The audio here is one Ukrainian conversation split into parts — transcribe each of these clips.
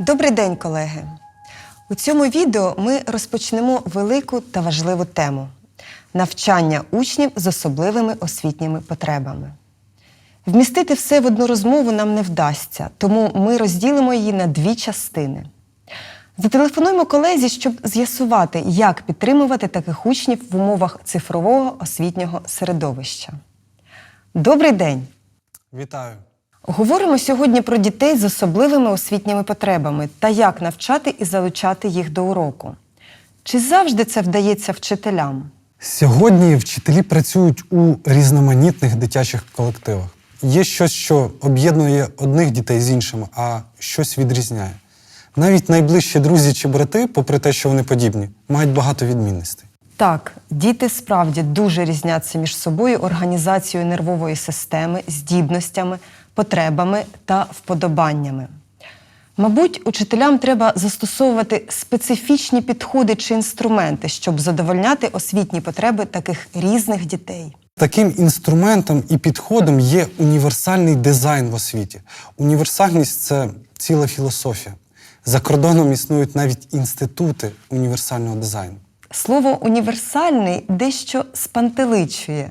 Добрий день, колеги! У цьому відео ми розпочнемо велику та важливу тему навчання учнів з особливими освітніми потребами. Вмістити все в одну розмову нам не вдасться, тому ми розділимо її на дві частини. Зателефонуємо колезі, щоб з'ясувати, як підтримувати таких учнів в умовах цифрового освітнього середовища. Добрий день! Вітаю. Говоримо сьогодні про дітей з особливими освітніми потребами та як навчати і залучати їх до уроку. Чи завжди це вдається вчителям? Сьогодні вчителі працюють у різноманітних дитячих колективах. Є щось, що об'єднує одних дітей з іншими, а щось відрізняє. Навіть найближчі друзі чи брати, попри те, що вони подібні, мають багато відмінностей. Так, діти справді дуже різняться між собою організацією нервової системи, здібностями, потребами та вподобаннями. Мабуть, учителям треба застосовувати специфічні підходи чи інструменти, щоб задовольняти освітні потреби таких різних дітей. Таким інструментом і підходом є універсальний дизайн в освіті. Універсальність це ціла філософія. За кордоном існують навіть інститути універсального дизайну. Слово універсальний дещо спантеличує.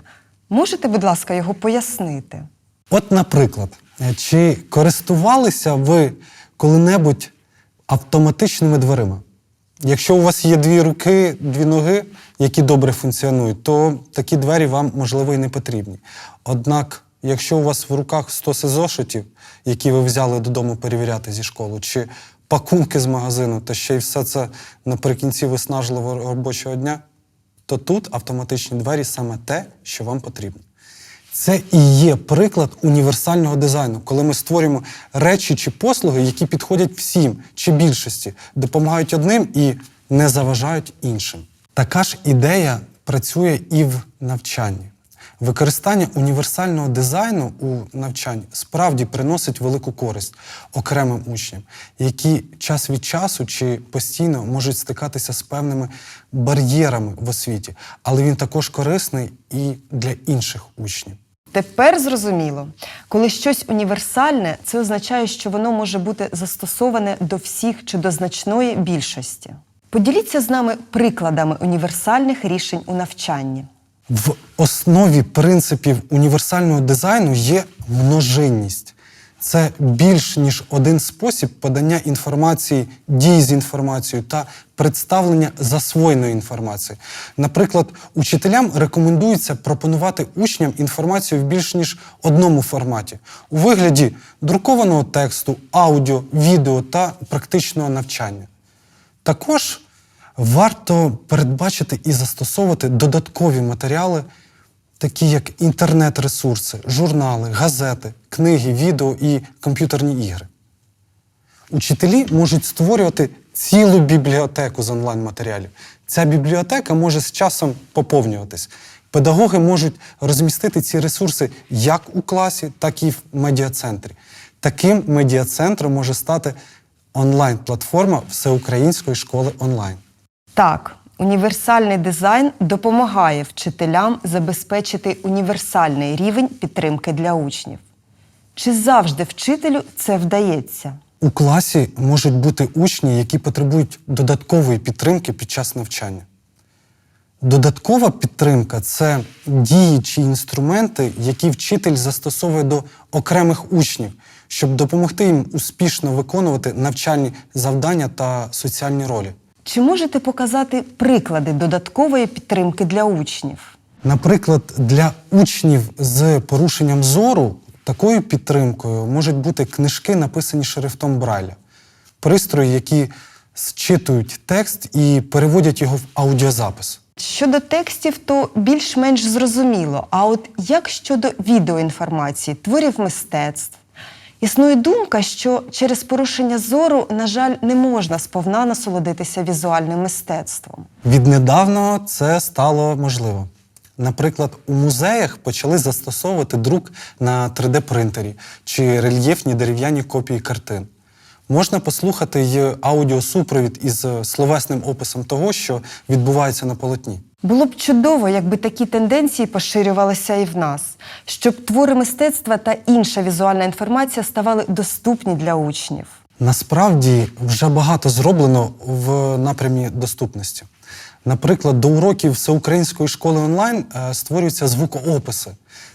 Можете, будь ласка, його пояснити? От, наприклад, е, чи користувалися ви коли-небудь автоматичними дверима? Якщо у вас є дві руки, дві ноги, які добре функціонують, то такі двері вам, можливо, і не потрібні. Однак, якщо у вас в руках 100 зошитів, які ви взяли додому перевіряти зі школи, чи пакунки з магазину, та ще й все це наприкінці виснажливого робочого дня, то тут автоматичні двері саме те, що вам потрібно. Це і є приклад універсального дизайну, коли ми створюємо речі чи послуги, які підходять всім чи більшості, допомагають одним і не заважають іншим. Така ж ідея працює і в навчанні. Використання універсального дизайну у навчанні справді приносить велику користь окремим учням, які час від часу чи постійно можуть стикатися з певними бар'єрами в освіті, але він також корисний і для інших учнів. Тепер зрозуміло, коли щось універсальне, це означає, що воно може бути застосоване до всіх чи до значної більшості. Поділіться з нами прикладами універсальних рішень у навчанні. В основі принципів універсального дизайну є множинність. Це більш ніж один спосіб подання інформації, дій з інформацією та представлення засвоєної інформації. Наприклад, учителям рекомендується пропонувати учням інформацію в більш ніж одному форматі у вигляді друкованого тексту, аудіо, відео та практичного навчання. Також варто передбачити і застосовувати додаткові матеріали, такі як інтернет-ресурси, журнали, газети, книги, відео і комп'ютерні ігри. Учителі можуть створювати цілу бібліотеку з онлайн-матеріалів. Ця бібліотека може з часом поповнюватись. Педагоги можуть розмістити ці ресурси як у класі, так і в медіацентрі. Таким медіацентром може стати онлайн-платформа Всеукраїнської школи онлайн. Так, універсальний дизайн допомагає вчителям забезпечити універсальний рівень підтримки для учнів. Чи завжди вчителю це вдається? У класі можуть бути учні, які потребують додаткової підтримки під час навчання. Додаткова підтримка це дії чи інструменти, які вчитель застосовує до окремих учнів, щоб допомогти їм успішно виконувати навчальні завдання та соціальні ролі. Чи можете показати приклади додаткової підтримки для учнів? Наприклад, для учнів з порушенням зору такою підтримкою можуть бути книжки, написані шрифтом Брайля, пристрої, які зчитують текст і переводять його в аудіозапис. Щодо текстів, то більш-менш зрозуміло. А от як щодо відеоінформації, творів мистецтв? Існує думка, що через порушення зору, на жаль, не можна сповна насолодитися візуальним мистецтвом. Віднедавна це стало можливо. Наприклад, у музеях почали застосовувати друк на 3D-принтері чи рельєфні дерев'яні копії картин. Можна послухати й аудіосупровід із словесним описом того, що відбувається на полотні. Було б чудово, якби такі тенденції поширювалися і в нас, щоб твори мистецтва та інша візуальна інформація ставали доступні для учнів. Насправді вже багато зроблено в напрямі доступності. Наприклад, до уроків всеукраїнської школи онлайн е, створюються звукоописи.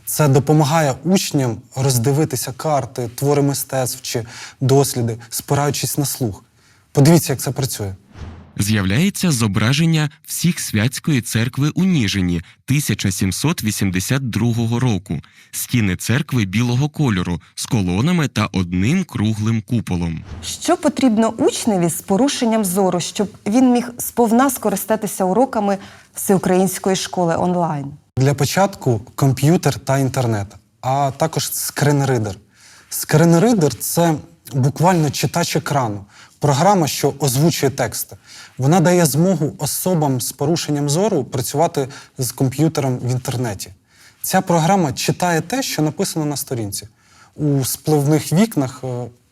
Це допомагає учням роздивитися карти, твори мистецтв чи досліди, спираючись на слух. Подивіться, як це працює. З'являється зображення всіх святської церкви у Ніжині 1782 року, стіни церкви білого кольору з колонами та одним круглим куполом. Що потрібно учневі з порушенням зору, щоб він міг сповна скористатися уроками всеукраїнської школи онлайн? Для початку комп'ютер та інтернет, а також скринридер. Скринридер це буквально читач екрану, програма, що озвучує тексти. Вона дає змогу особам з порушенням зору працювати з комп'ютером в інтернеті. Ця програма читає те, що написано на сторінці. У спливних вікнах е,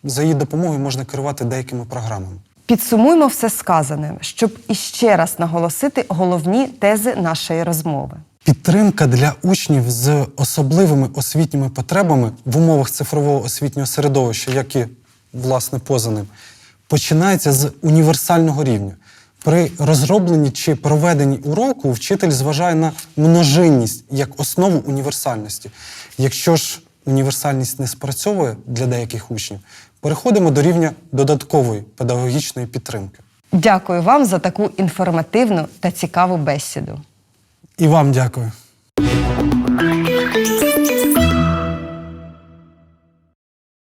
за її допомогою можна керувати деякими програмами. Підсумуймо все сказане, щоб іще раз наголосити головні тези нашої розмови. Підтримка для учнів з особливими освітніми потребами в умовах цифрового освітнього середовища, як і власне поза ним, починається з універсального рівня. При розробленні чи проведенні уроку вчитель зважає на множинність як основу універсальності. Якщо ж універсальність не спрацьовує для деяких учнів, переходимо до рівня додаткової педагогічної підтримки. Дякую вам за таку інформативну та цікаву бесіду. І вам дякую.